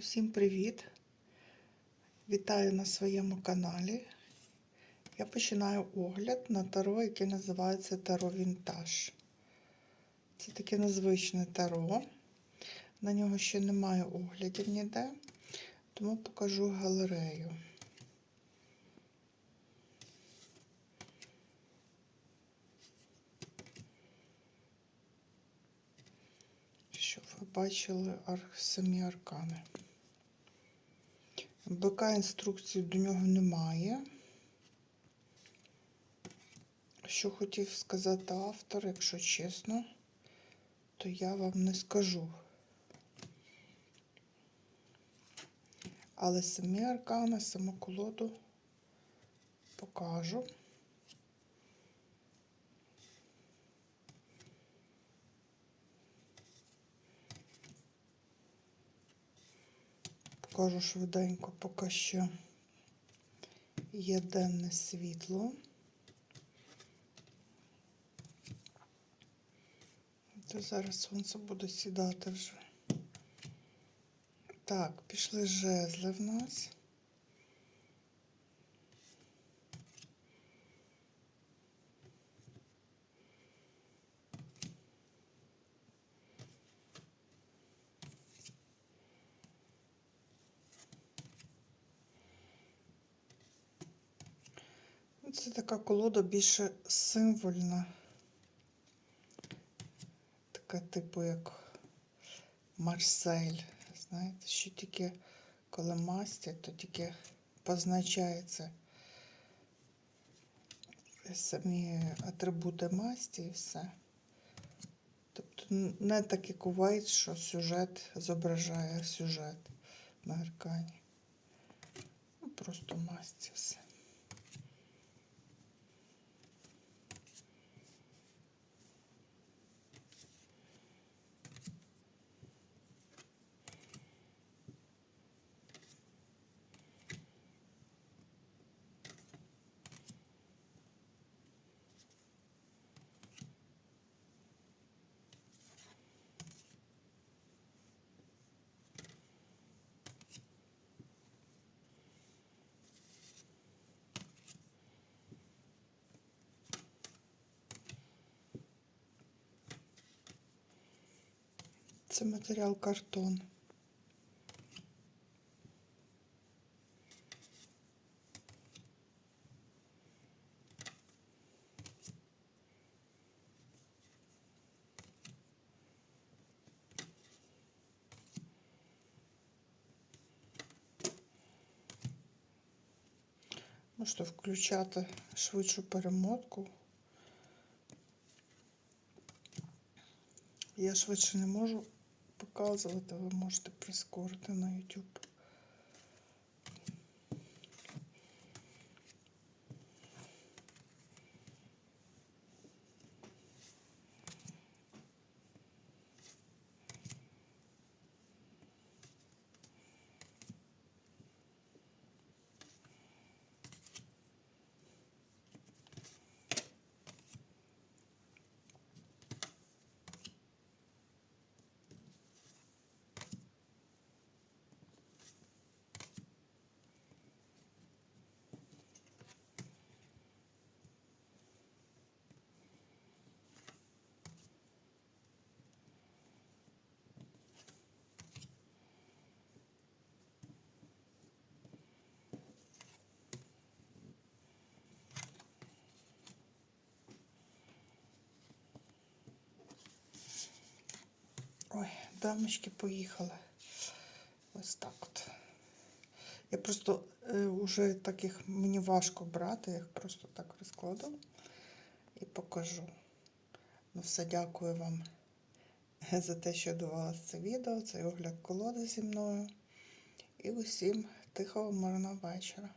Усім привіт! Вітаю на своєму каналі. Я починаю огляд на таро, яке називається Таро Вінтаж. Це таке незвичне таро. На нього ще немає оглядів ніде, тому покажу галерею. Щоб ви бачили ар- самі аркани. БК інструкції до нього немає. Що хотів сказати автор, якщо чесно, то я вам не скажу. Але самі аркани, саму колоду покажу. Покажу швиденько, поки що є денне світло. То зараз сонце буде сідати вже. Так, пішли жезли в нас. Це така колода більше символьна. Така типу як Марсель. Знаєте, що тільки коли мастять, то тільки позначається самі атрибути масті і все. Тобто не так як у Вайт, що сюжет зображає сюжет на аркані. Ну, просто масті все. Це матеріал картон. Можете включати швидшу перемотку. Я швидше не можу показувати, ви можете прискорити на YouTube. Дамочки поїхали. Ось так от. Я просто е, вже так їх мені важко брати, я їх просто так розкладу і покажу. Ну, все, дякую вам за те, що дивилися це відео, цей огляд колоди зі мною. І усім тихого мирного вечора.